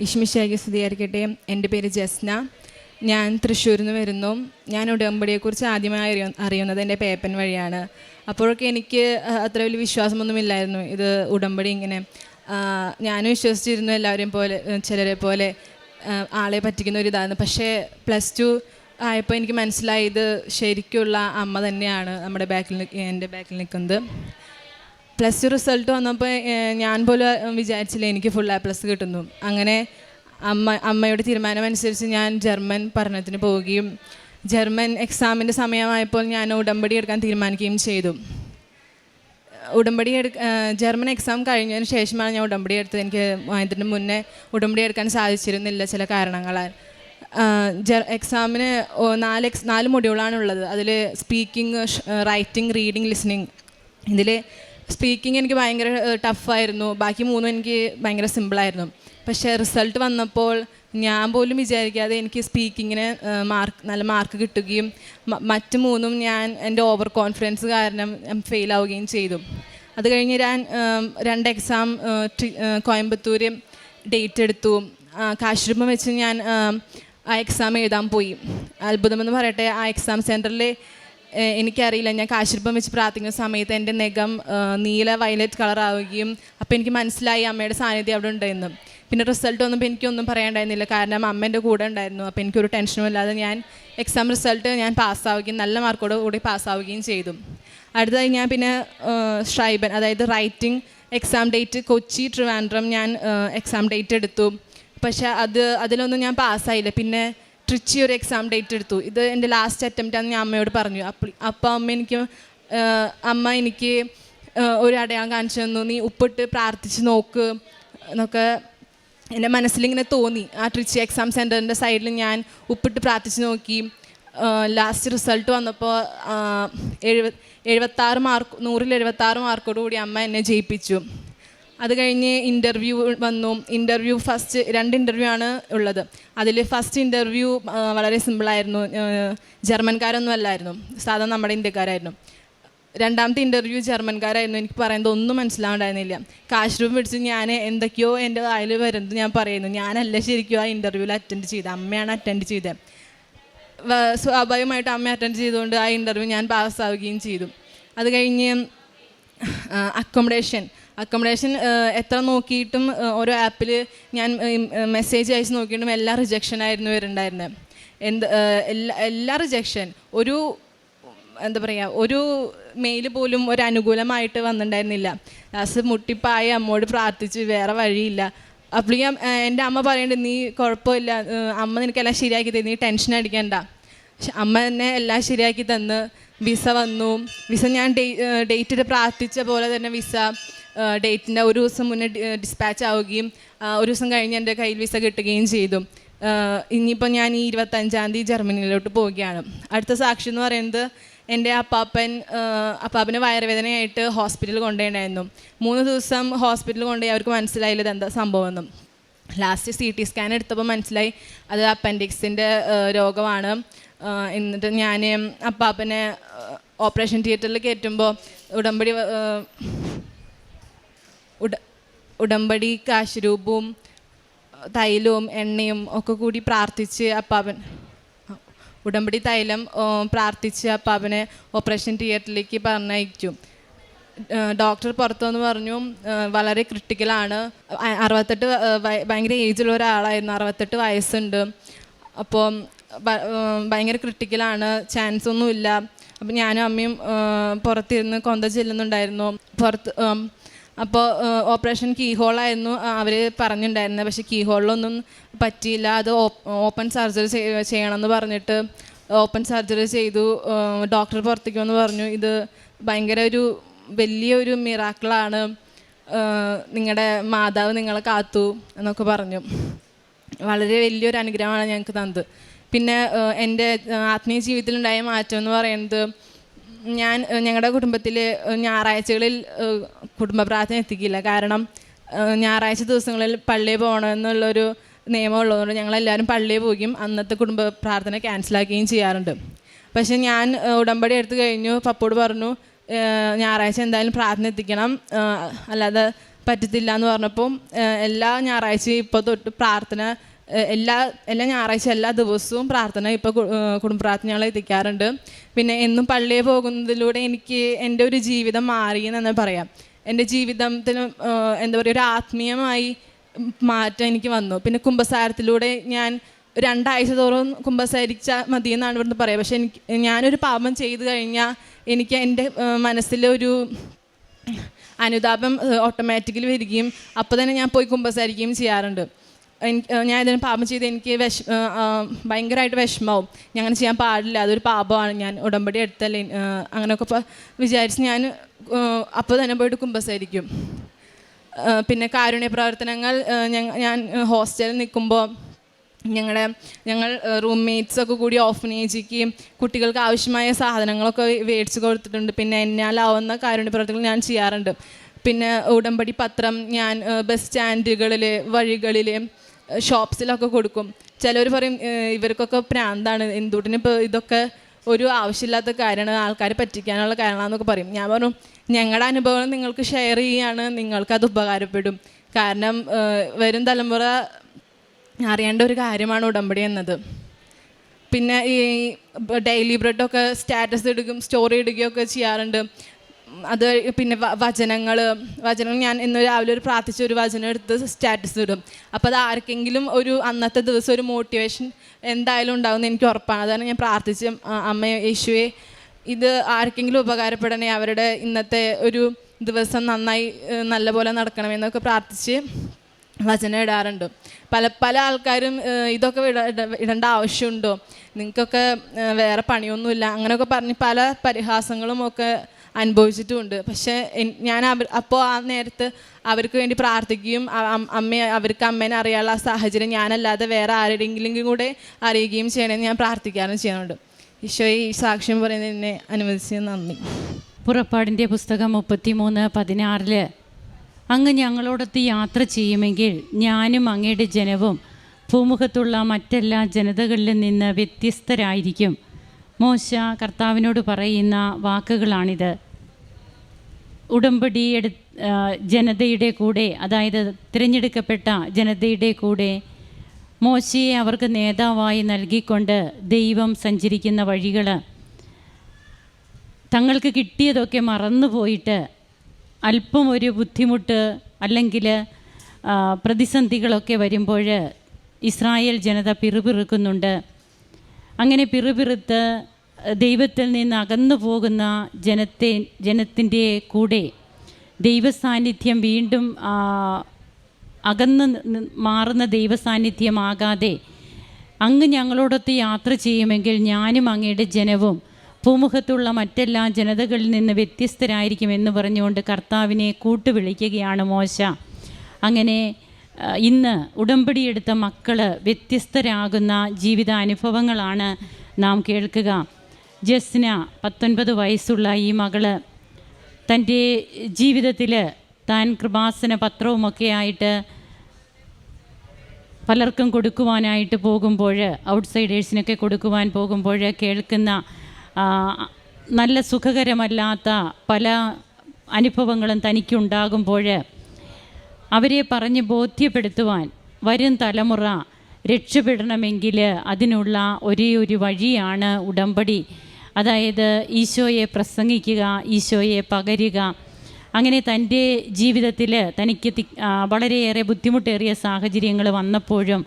ഇഷ്മിഷായി സ്തുതിയായിരിക്കട്ടെ. എന്റെ പേര് ജസ്ന. ഞാൻ തൃശ്ശൂരിൽ നിന്ന് വരുന്നു. ഞാൻ ഉടമ്പടിയെക്കുറിച്ച് ആദ്യമായി അറിയ അറിയുന്നത് എന്റെ പേപ്പൻ വഴിയാണ്. അപ്പോഴൊക്കെ എനിക്ക് അത്ര വലിയ വിശ്വാസമൊന്നുമില്ലായിരുന്നു ഇത് ഉടമ്പടി ഇങ്ങനെ. ഞാനും വിശ്വസിച്ചിരുന്നു എല്ലാവരെയും പോലെ ചിലരെ പോലെ ആളെ പറ്റിക്കുന്ന ഒരു ഇതാണ് പക്ഷേ പ്ലസ് ടു ആയപ്പോൾ എനിക്ക് മനസ്സിലായി ഇത് ശരിക്കുള്ള അമ്മ തന്നെയാണ് നമ്മുടെ ബാക്കിൽ എന്റെ ബാക്കിൽ നിൽക്കുന്നത്. പ്ലസ് ടു റിസൾട്ട് വന്നപ്പോൾ ഞാൻ പോലും വിചാരിച്ചില്ല എനിക്ക് ഫുൾ എ പ്ലസ് കിട്ടുന്നു. അങ്ങനെ അമ്മ അമ്മയുടെ തീരുമാനമനുസരിച്ച് ഞാൻ ജർമ്മൻ പഠനത്തിന് പോവുകയും ജർമ്മൻ എക്സാമിന്റെ സമയമായപ്പോൾ ഞാൻ ഉടമ്പടി എടുക്കാൻ തീരുമാനിക്കുകയും ചെയ്തു. ഉടമ്പടി എടുക്ക ജർമ്മൻ എക്സാം കഴിഞ്ഞതിന് ശേഷമാണ് ഞാൻ ഉടമ്പടി എടുത്തത്. എനിക്ക് അതിന് മുന്നേ ഉടമ്പടി എടുക്കാൻ സാധിച്ചിരുന്നില്ല ചില കാരണങ്ങളാൽ. എക്സാമിന് നാല് എക്സ് നാല് മൊഡ്യൂളാണ് ഉള്ളത് അതിൽ സ്പീക്കിംഗ് റൈറ്റിംഗ് റീഡിംഗ് ലിസണിങ് ഇതിൽ സ്പീക്കിംഗ് എനിക്ക് ഭയങ്കര ടഫായിരുന്നു ബാക്കി മൂന്നും എനിക്ക് ഭയങ്കര സിമ്പിളായിരുന്നു പക്ഷേ റിസൾട്ട് വന്നപ്പോൾ ഞാൻ പോലും വിചാരിക്കാതെ എനിക്ക് സ്പീക്കിങ്ങിന് മാർക്ക് നല്ല മാർക്ക് കിട്ടുകയും മറ്റു മൂന്നും ഞാൻ എന്റെ ഓവർ കോൺഫിഡൻസ് കാരണം ഫെയിൽ ആവുകയും ചെയ്തു. അത് കഴിഞ്ഞ് ഞാൻ രണ്ട് എക്സാം കോയമ്പത്തൂർ ഡേറ്റ് എടുത്തു. കാശിരൂപം വെച്ച് ഞാൻ ആ എക്സാം എഴുതാൻ പോയി. അത്ഭുതമെന്ന് പറയട്ടെ ആ എക്സാം സെന്ററിൽ എനിക്കറിയില്ല. ഞാൻ കാശിരൂപം വെച്ച് പ്രാർത്ഥിക്കുന്ന സമയത്ത് എന്റെ നഖം നീല വയലറ്റ് കളർ ആവുകയും അപ്പോൾ എനിക്ക് മനസ്സിലായി അമ്മയുടെ സാന്നിധ്യം അവിടെ ഉണ്ടായിരുന്നു. പിന്നെ റിസൾട്ട് വന്നപ്പോൾ എനിക്കൊന്നും പറയാണ്ടായിരുന്നില്ല കാരണം അമ്മേന്റെ കൂടെ ഉണ്ടായിരുന്നു. അപ്പോൾ എനിക്കൊരു ടെൻഷനും ഇല്ലാതെ ഞാൻ എക്സാം റിസൾട്ട് ഞാൻ പാസ്സാവുകയും നല്ല മാർക്കോട് കൂടി പാസ്സാവുകയും ചെയ്തു. അടുത്തതായി ഞാൻ പിന്നെ ഷ്രൈബൻ അതായത് writing exam date Kochi Trivandrum ഞാൻ എക്സാം ഡേറ്റ് എടുത്തു. പക്ഷേ അത് അതിലൊന്നും ഞാൻ പാസ്സായില്ല പിന്നെ ട്രിച്ചി ഒരു എക്സാം ഡേറ്റ് എടുത്തു. ഇത് എന്റെ ലാസ്റ്റ് അറ്റംപ്റ്റ് ആണെന്ന് ഞാൻ അമ്മയോട് പറഞ്ഞു. അപ്പോൾ അമ്മ എനിക്ക് അമ്മ എനിക്ക് ഒരു അടയാളം കാണിച്ചു തന്നു. നീ ഉപ്പിട്ട് പ്രാർത്ഥിച്ച് നോക്ക് എന്നൊക്കെ എന്റെ മനസ്സിലിങ്ങനെ തോന്നി. ആ ട്രിച്ചി എക്സാം സെന്ററിന്റെ സൈഡിൽ ഞാൻ ഉപ്പിട്ട് പ്രാർത്ഥിച്ച് നോക്കി. ലാസ്റ്റ് റിസൾട്ട് വന്നപ്പോൾ എഴുപ എഴുപത്താറ് മാർക്ക് നൂറിൽ എഴുപത്താറ് മാർക്കോടുകൂടി അമ്മ എന്നെ ജയിപ്പിച്ചു. അത് കഴിഞ്ഞ് ഇന്റർവ്യൂ വന്നു. ഇന്റർവ്യൂ ഫസ്റ്റ് രണ്ട് ഇന്റർവ്യൂ ആണ് ഉള്ളത്. അതിൽ ഫസ്റ്റ് ഇന്റർവ്യൂ വളരെ സിമ്പിളായിരുന്നു ജർമ്മൻകാരൊന്നും അല്ലായിരുന്നു. സാധാരണ നമ്മുടെ ഇന്ത്യക്കാരായിരുന്നു. രണ്ടാമത്തെ ഇന്റർവ്യൂ ജർമ്മൻകാരായിരുന്നു. എനിക്ക് പറയുന്നത് ഒന്നും മനസ്സിലാവുണ്ടായിരുന്നില്ല. കാശ് രൂപ പിടിച്ച് ഞാൻ എന്തൊക്കെയോ എന്റെ വായിൽ വരുന്നത് ഞാൻ പറയുന്നു. ഞാനല്ല ശരിക്കും ആ ഇന്റർവ്യൂവിൽ അറ്റൻഡ് ചെയ്തത്. അമ്മയാണ് അറ്റൻഡ് ചെയ്തത്. സ്വാഭാവികമായിട്ട് അമ്മ അറ്റൻഡ് ചെയ്തുകൊണ്ട് ആ ഇന്റർവ്യൂ ഞാൻ പാസ്സാവുകയും ചെയ്തു. അത് കഴിഞ്ഞ് അക്കോമഡേഷൻ അക്കോമഡേഷൻ എത്ര നോക്കിയിട്ടും ഓരോ ആപ്പിൽ ഞാൻ മെസ്സേജ് അയച്ച് നോക്കിയിട്ടും എല്ലാ റിജക്ഷൻ ആയിരുന്നു വരുന്നുണ്ടായിരുന്നത് എന്ത് എല്ലാ എല്ലാ റിജക്ഷൻ ഒരു എന്താ പറയുക ഒരു മെയിൽ പോലും ഒരു അനുകൂലമായിട്ട് വന്നിട്ടുണ്ടായിരുന്നില്ല. ലാസ്റ്റ് മുട്ടിപ്പായ അമ്മോട് പ്രാർത്ഥിച്ച് വേറെ വഴിയില്ല. അപ്പോൾ ഞാൻ എന്റെ അമ്മ പറയുന്നുണ്ട് നീ കുഴപ്പമില്ല അമ്മ നിനക്കെല്ലാം ശരിയാക്കി തരും നീ ടെൻഷൻ അടിക്കണ്ട. പക്ഷെ അമ്മ തന്നെ എല്ലാം ശരിയാക്കി തന്ന് വിസ വന്നു. വിസ ഞാൻ ഡേറ്റിൽ പ്രാർത്ഥിച്ച പോലെ തന്നെ വിസ. ഡേറ്റിന്റെ ഒരു ദിവസം മുന്നേ ഡിസ്പാച്ച് ആവുകയും ഒരു ദിവസം കഴിഞ്ഞ് എന്റെ കയ്യിൽ വിസ കിട്ടുകയും ചെയ്തു. ഇനിയിപ്പോൾ ഞാൻ ഈ ഇരുപത്തഞ്ചാം തീയതി ജർമ്മനിയിലോട്ട് പോവുകയാണ്. അടുത്ത സാക്ഷി എന്ന് പറയുന്നത് എന്റെ അപ്പാപ്പൻ അപ്പാപ്പന് വയറുവേദനയായിട്ട് ഹോസ്പിറ്റലിൽ കൊണ്ടുപോയിട്ടുണ്ടായിരുന്നു മൂന്ന് ദിവസം ഹോസ്പിറ്റലിൽ കൊണ്ടുപോയി അവർക്ക് മനസ്സിലായില്ല എന്താ സംഭവമെന്നും. ലാസ്റ്റ് സി ടി സ്കാൻ എടുത്തപ്പോൾ മനസ്സിലായി അത് അപ്പൻഡിക്സിന്റെ രോഗമാണ്. എന്നിട്ട് ഞാൻ അപ്പാപ്പനെ ഓപ്പറേഷൻ തിയേറ്ററിൽ കയറ്റുമ്പോൾ ഉടമ്പടി ഉടമ്പടി കാശുരൂപവും തൈലവും എണ്ണയും ഒക്കെ കൂടി പ്രാർത്ഥിച്ച് അപ്പാപ്പൻ ഉടമ്പടി തൈലം പ്രാർത്ഥിച്ച് അപ്പാപ്പനെ ഓപ്പറേഷൻ തിയേറ്ററിലേക്ക് പറഞ്ഞയച്ചു. ഡോക്ടർ പുറത്തുനിന്ന് പറഞ്ഞു വളരെ ക്രിട്ടിക്കലാണ് അറുപത്തെട്ട് ഭയങ്കര ഏജുള്ള ഒരാളായിരുന്നു അറുപത്തെട്ട് വയസ്സുണ്ട്. അപ്പോൾ ഭയങ്കര ക്രിട്ടിക്കലാണ് ചാൻസ് ഒന്നുമില്ല. അപ്പം ഞാനും അമ്മയും പുറത്തിരുന്ന് കൊന്ത ചെല്ലുന്നുണ്ടായിരുന്നു. പുറത്ത് അപ്പോൾ ഓപ്പറേഷൻ കീ ഹോളായിരുന്നു അവർ പറഞ്ഞിട്ടുണ്ടായിരുന്നത് പക്ഷേ കീ ഹോളിലൊന്നും പറ്റിയില്ല. അത് ഓപ്പൺ സർജറി ചെയ്യണമെന്ന് പറഞ്ഞിട്ട് ഓപ്പൺ സർജറി ചെയ്തു. ഡോക്ടർ പുറത്തേക്ക് വന്ന് പറഞ്ഞു ഇത് ഭയങ്കര ഒരു വലിയൊരു മിറാക്കിളാണ്. നിങ്ങളുടെ മാതാവ് നിങ്ങളെ കാത്തു എന്നൊക്കെ പറഞ്ഞു. വളരെ വലിയൊരു അനുഗ്രഹമാണ് ഞങ്ങൾക്ക് തന്നത്. പിന്നെ എന്റെ ആത്മീയ ജീവിതത്തിലുണ്ടായ മാറ്റം എന്ന് പറയുന്നത് ഞാൻ ഞങ്ങളുടെ കുടുംബത്തിൽ ഞായറാഴ്ചകളിൽ കുടുംബ പ്രാർത്ഥന എത്തിക്കില്ല. കാരണം ഞായറാഴ്ച ദിവസങ്ങളിൽ പള്ളിയിൽ പോകണമെന്നുള്ളൊരു നിയമം ഉള്ളതുകൊണ്ട് ഞങ്ങളെല്ലാവരും പള്ളിയിൽ പോവുകയും അന്നത്തെ കുടുംബ പ്രാർത്ഥന ക്യാൻസലാക്കുകയും ചെയ്യാറുണ്ട്. പക്ഷേ ഞാൻ ഉടമ്പടി എടുത്തു കഴിഞ്ഞു. പപ്പോട് പറഞ്ഞു ഞായറാഴ്ച എന്തായാലും പ്രാർത്ഥന എത്തിക്കണം. അല്ലാതെ പറ്റത്തില്ല എന്ന് പറഞ്ഞപ്പോൾ എല്ലാ ഞായറാഴ്ചയും ഇപ്പോൾ തൊട്ട് പ്രാർത്ഥന എല്ലാ എല്ലാ ഞായറാഴ്ച എല്ലാ ദിവസവും പ്രാർത്ഥന ഇപ്പോൾ കുടുംബ പ്രാർത്ഥന ഞങ്ങൾ എത്തിക്കാറുണ്ട്. പിന്നെ എന്നും പള്ളിയിൽ പോകുന്നതിലൂടെ എനിക്ക് എന്റെ ഒരു ജീവിതം മാറി എന്ന് പറയാം. എന്റെ ജീവിതത്തിന് എന്താ പറയുക ഒരു ആത്മീയമായി മാറ്റം എനിക്ക് വന്നു. പിന്നെ കുംഭസാരത്തിലൂടെ ഞാൻ രണ്ടാഴ്ച തോറും കുംഭസരിച്ച മതി എന്നാണ് ഇവിടുന്ന് പറയുക പക്ഷെ എനിക്ക് ഞാനൊരു പാപം ചെയ്തു കഴിഞ്ഞാൽ എനിക്ക് എന്റെ മനസ്സിലൊരു അനുതാപം ഓട്ടോമാറ്റിക്കലി വരികയും അപ്പോൾ തന്നെ ഞാൻ പോയി കുംഭസാരിക്കുകയും ചെയ്യാറുണ്ട്. ഞാൻ ഇതിന് പാപം ചെയ്ത് എനിക്ക് വിഷ ഭയങ്കരമായിട്ട് വിഷമാവും. ഞാൻ അങ്ങനെ ചെയ്യാൻ പാടില്ല. അതൊരു പാപമാണ്. ഞാൻ ഉടമ്പടി എടുത്തല്ലേ. അങ്ങനെയൊക്കെ ഇപ്പോൾ വിചാരിച്ച് ഞാൻ അപ്പോൾ തന്നെ പോയിട്ട് കുമ്പസാരിക്കും. ഏഹ് പിന്നെ കാരുണ്യ പ്രവർത്തനങ്ങൾ ഞാൻ ഹോസ്റ്റലിൽ നിൽക്കുമ്പോൾ ഞങ്ങളുടെ ഞങ്ങൾ റൂംമേറ്റ്സ് ഒക്കെ കൂടി ഓഫനേജിക്ക് കുട്ടികൾക്ക് ആവശ്യമായ സാധനങ്ങളൊക്കെ മേടിച്ച് കൊടുത്തിട്ടുണ്ട്. പിന്നെ എന്നാലാവുന്ന കാരുണ്യ പ്രവർത്തനങ്ങൾ ഞാൻ ചെയ്യാറുണ്ട്. പിന്നെ ഉടമ്പടി പത്രം ഞാൻ ബസ് സ്റ്റാൻഡുകളിൽ വഴികളിൽ ഷോപ്സിലൊക്കെ കൊടുക്കും. ചിലർ പറയും ഇവർക്കൊക്കെ പ്രാന്താണ്. എന്തുകൊണ്ടിന് ഇപ്പോൾ ഇതൊക്കെ ഒരു ആവശ്യമില്ലാത്ത കാര്യമാണ് ആൾക്കാരെ പറ്റിക്കാനുള്ള കാരണമാണെന്നൊക്കെ പറയും. ഞാൻ പറഞ്ഞു ഞങ്ങളുടെ അനുഭവം നിങ്ങൾക്ക് ഷെയർ ചെയ്യുകയാണ് നിങ്ങൾക്കത് ഉപകാരപ്പെടും. കാരണം വരും തലമുറ അറിയേണ്ട ഒരു കാര്യമാണ് ഉടമ്പടി എന്നത്. പിന്നെ ഈ ഡെയിലി ബ്രെഡൊക്കെ സ്റ്റാറ്റസ് ഇടുകയും സ്റ്റോറി ഇടുകയൊക്കെ ചെയ്യാറുണ്ട്. അത് പിന്നെ വചനങ്ങൾ വചനങ്ങൾ ഞാൻ ഇന്ന് രാവിലെ ഒരു പ്രാർത്ഥിച്ച ഒരു വചനം എടുത്ത് സ്റ്റാറ്റസ് ഇടും. അപ്പോൾ അത് ആർക്കെങ്കിലും ഒരു അന്നത്തെ ദിവസം ഒരു മോട്ടിവേഷൻ എന്തായാലും ഉണ്ടാകുമെന്ന് എനിക്ക് ഉറപ്പാണ്. അതാണ് ഞാൻ പ്രാർത്ഥിച്ച അമ്മ യേശുവെ ഇത് ആർക്കെങ്കിലും ഉപകാരപ്പെടണേ അവരുടെ ഇന്നത്തെ ഒരു ദിവസം നന്നായി നല്ലപോലെ നടക്കണമെന്നൊക്കെ പ്രാർത്ഥിച്ച് വചനം ഇടാറുണ്ട്. പല പല ആൾക്കാരും ഇതൊക്കെ ഇട- ഇട- ഇടേണ്ട ആവശ്യമുണ്ടോ? നിങ്ങൾക്കൊക്കെ വേറെ പണിയൊന്നുമില്ല. അങ്ങനെയൊക്കെ പറഞ്ഞ് പല പരിഹാസങ്ങളും ഒക്കെ അനുഭവിച്ചിട്ടുമുണ്ട്. പക്ഷേ ഞാൻ അവർ അപ്പോൾ ആ നേരത്ത് അവർക്ക് വേണ്ടി പ്രാർത്ഥിക്കുകയും അമ്മയെ അവർക്ക് അമ്മേനെ അറിയാനുള്ള സാഹചര്യം ഞാനല്ലാതെ വേറെ ആരുടെയെങ്കിലും കൂടെ അറിയുകയും ചെയ്യണമെന്ന് ഞാൻ പ്രാർത്ഥിക്കാറും ചെയ്യുന്നുണ്ട്. ഈശോയെ ഈ സാക്ഷ്യം പറയുന്നത് എന്നെ അനുവദിച്ച് നന്ദി. പുറപ്പാടിന്റെ പുസ്തകം മുപ്പത്തിമൂന്ന് പതിനാറിൽ അങ്ങ് ഞങ്ങളോടൊത്ത് യാത്ര ചെയ്യുമെങ്കിൽ ഞാനും അങ്ങയുടെ ജനവും ഭൂമുഖത്തുള്ള മറ്റെല്ലാ ജനതകളിലും നിന്ന് വ്യത്യസ്തരായിരിക്കും. മോശ കർത്താവിനോട് പറയുന്ന വാക്കുകളാണിത്. ഉടമ്പടി എടു ജനതയുടെ കൂടെ അതായത് തിരഞ്ഞെടുക്കപ്പെട്ട ജനതയുടെ കൂടെ മോശയെ അവർക്ക് നേതാവായി നൽകിക്കൊണ്ട് ദൈവം സഞ്ചരിക്കുന്ന വഴികൾ തങ്ങൾക്ക് കിട്ടിയതൊക്കെ മറന്നുപോയിട്ട് അല്പം ഒരു ബുദ്ധിമുട്ട് അല്ലെങ്കിൽ പ്രതിസന്ധികളൊക്കെ വരുമ്പോൾ ഇസ്രായേൽ ജനത പിറുപിറുക്കുന്നുണ്ട്. അങ്ങനെ പിറുപിറുത്ത് ദൈവത്തിൽ നിന്ന് അകന്നു പോകുന്ന ജനത്തെ ജനത്തിന്റെ കൂടെ ദൈവസാന്നിധ്യം വീണ്ടും അകന്ന് മാറുന്ന ദൈവസാന്നിധ്യമാകാതെ അങ്ങ് ഞങ്ങളോടൊത്ത് യാത്ര ചെയ്യുമെങ്കിൽ ഞാനും അങ്ങയുടെ ജനവും ഭൂമുഖത്തുള്ള മറ്റെല്ലാ ജനതകളിൽ നിന്ന് വ്യത്യസ്തരായിരിക്കും എന്ന് പറഞ്ഞുകൊണ്ട് കർത്താവിനെ കൂട്ടുവിളിക്കുകയാണ് മോശ. അങ്ങനെ ഇന്ന് ഉടമ്പടിയെടുത്ത മക്കൾ വ്യത്യസ്തരാകുന്ന ജീവിതാനുഭവങ്ങളാണ് നാം കേൾക്കുക. ജസ്ന പത്തൊൻപത് വയസ്സുള്ള ഈ മകൾ തന്റെ ജീവിതത്തിൽ താൻ കൃപാസന പത്രവുമൊക്കെ ആയിട്ട് പലർക്കും കൊടുക്കുവാനായിട്ട് പോകുമ്പോൾ ഔട്ട്സൈഡേഴ്സിനൊക്കെ കൊടുക്കുവാൻ പോകുമ്പോൾ കേൾക്കുന്ന നല്ല സുഖകരമല്ലാത്ത പല അനുഭവങ്ങളും തനിക്കുണ്ടാകുമ്പോൾ അവരെ പറഞ്ഞ് ബോധ്യപ്പെടുത്തുവാൻ വരും തലമുറ രക്ഷപ്പെടണമെങ്കിൽ അതിനുള്ള ഒരേ ഒരു വഴിയാണ് ഉടമ്പടി. അതായത് ഈശോയെ പ്രസംഗിക്കുക ഈശോയെ പകരുക. അങ്ങനെ തന്റെ ജീവിതത്തിൽ തനിക്ക് വളരെയേറെ ബുദ്ധിമുട്ടേറിയ സാഹചര്യങ്ങൾ വന്നപ്പോഴും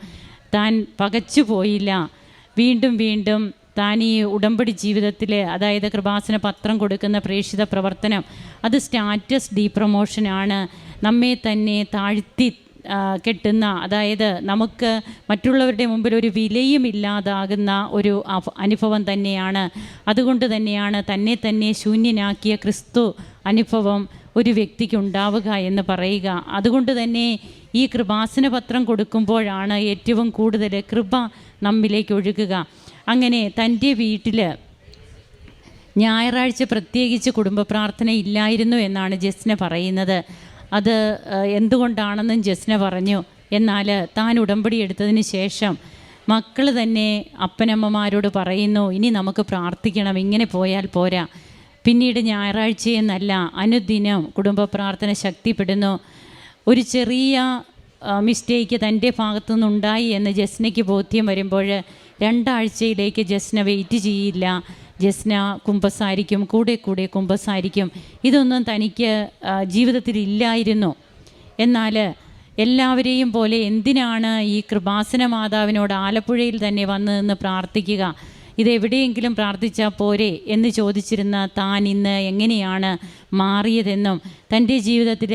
താൻ പകച്ചു പോയില്ല. വീണ്ടും വീണ്ടും താൻ ഈ ഉടമ്പടി ജീവിതത്തിൽ അതായത് കൃപാസന പത്രം കൊടുക്കുന്ന പ്രേക്ഷിത പ്രവർത്തനം അത് സ്റ്റാറ്റസ് ഡീ പ്രൊമോഷനാണ് നമ്മെ തന്നെ താഴ്ത്തി കെട്ടുന്ന അതായത് നമുക്ക് മറ്റുള്ളവരുടെ മുമ്പിൽ ഒരു വിലയും ഇല്ലാതാകുന്ന ഒരു അനുഭവം തന്നെയാണ്. അതുകൊണ്ട് തന്നെയാണ് തന്നെ തന്നെ ശൂന്യനാക്കിയ ക്രിസ്തു അനുഭവം ഒരു വ്യക്തിക്ക് ഉണ്ടാവുക എന്ന് പറയുക. അതുകൊണ്ട് തന്നെ ഈ കൃപാസന പത്രം കൊടുക്കുമ്പോഴാണ് ഏറ്റവും കൂടുതൽ കൃപ നമ്മിലേക്ക് ഒഴുകുക. അങ്ങനെ തന്റെ വീട്ടിൽ ഞായറാഴ്ച പ്രത്യേകിച്ച് കുടുംബ പ്രാർത്ഥന ഇല്ലായിരുന്നു എന്നാണ് ജസ്ന പറയുന്നത്. അത് എന്തുകൊണ്ടാണെന്നും ജസ്ന പറഞ്ഞു. എന്നാൽ താൻ ഉടമ്പടി എടുത്തതിന് ശേഷം മക്കൾ തന്നെ അപ്പനമ്മമാരോട് പറയുന്നു ഇനി നമുക്ക് പ്രാർത്ഥിക്കണം ഇങ്ങനെ പോയാൽ പോരാ. പിന്നീട് ഞായറാഴ്ചയെന്നല്ല അനുദിനം കുടുംബ പ്രാർത്ഥന ശക്തിപ്പെടുന്നു. ഒരു ചെറിയ മിസ്റ്റേക്ക് തന്റെ ഭാഗത്തു നിന്നുണ്ടായി എന്ന് ജസ്നയ്ക്ക് ബോധ്യം വരുമ്പോൾ രണ്ടാഴ്ചയിലേക്ക് ജസ്ന വെയിറ്റ് ചെയ്യില്ല. ജസ്ന കുമ്പസാരിക്കും കൂടെ കൂടെ കുമ്പസാരിക്കും. ഇതൊന്നും തനിക്ക് ജീവിതത്തിൽ ഇല്ലായിരുന്നു എന്നാൽ എല്ലാവരെയും പോലെ എന്തിനാണ് ഈ കൃപാസന മാതാവിനോട് ആലപ്പുഴയിൽ തന്നെ വന്ന് നിന്ന് പ്രാർത്ഥിക്കുക? ഇതെവിടെയെങ്കിലും പ്രാർത്ഥിച്ചാൽ പോരെ എന്ന് ചോദിച്ചിരുന്ന താൻ ഇന്ന് എങ്ങനെയാണ് മാറിയതെന്നും തന്റെ ജീവിതത്തിൽ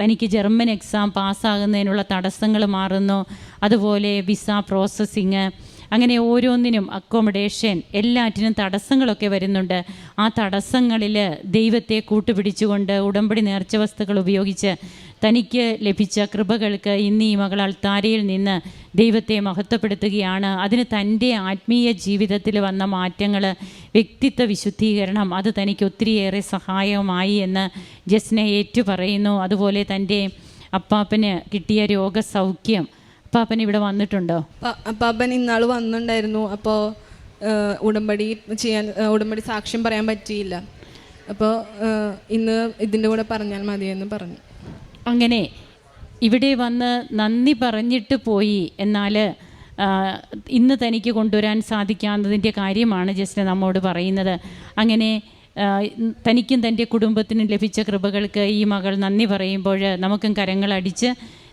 തനിക്ക് ജർമ്മൻ എക്സാം പാസ്സാകുന്നതിനുള്ള തടസ്സങ്ങൾ മാറുന്നു. അതുപോലെ വിസ പ്രോസസ്സിങ് അങ്ങനെ ഓരോന്നിനും അക്കോമഡേഷൻ എല്ലാറ്റിനും തടസ്സങ്ങളൊക്കെ വരുന്നുണ്ട്. ആ തടസ്സങ്ങളിൽ ദൈവത്തെ കൂട്ടുപിടിച്ചുകൊണ്ട് ഉടമ്പടി നേർച്ച വസ്തുക്കൾ ഉപയോഗിച്ച് തനിക്ക് ലഭിച്ച കൃപകൾക്ക് ഇന്ന് ഈ മകൾ അൾത്താരയിൽ നിന്ന് ദൈവത്തെ മഹത്വപ്പെടുത്തുകയാണ്. അതിന് തന്റെ ആത്മീയ ജീവിതത്തിൽ വന്ന മാറ്റങ്ങൾ വ്യക്തിത്വ വിശുദ്ധീകരണം അത് തനിക്ക് ഒത്തിരിയേറെ സഹായമായി എന്ന് ജസ്നെ ഏറ്റു പറയുന്നു അതുപോലെ തന്റെ അപ്പാപ്പന് കിട്ടിയ രോഗസൗഖ്യം അപ്പാപ്പൻ ഇവിടെ വന്നിട്ടുണ്ടോ? പാപ്പൻ ഇന്നാൾ വന്നിട്ടുണ്ടായിരുന്നു. അപ്പോ ഉടമ്പടി ചെയ്യാൻ ഉടമ്പടി സാക്ഷ്യം പറയാൻ പറ്റിയില്ല. അപ്പോ ഇന്ന് ഇതിന്റെ കൂടെ പറഞ്ഞാൽ മതിയെന്ന് പറഞ്ഞു. അങ്ങനെ ഇവിടെ വന്ന് നന്ദി പറഞ്ഞിട്ട് പോയി. എന്നാൽ ഇന്ന് തനിക്ക് കൊണ്ടുവരാൻ സാധിക്കാത്തതിന്റെ കാര്യമാണ് ജസ്റ്റ് നമ്മോട് പറയുന്നത്. അങ്ങനെ തനിക്കും തന്റെ കുടുംബത്തിനും ലഭിച്ച കൃപകൾക്ക് ഈ മകൾ നന്ദി പറയുമ്പോൾ നമുക്കും കരങ്ങളടിച്ച്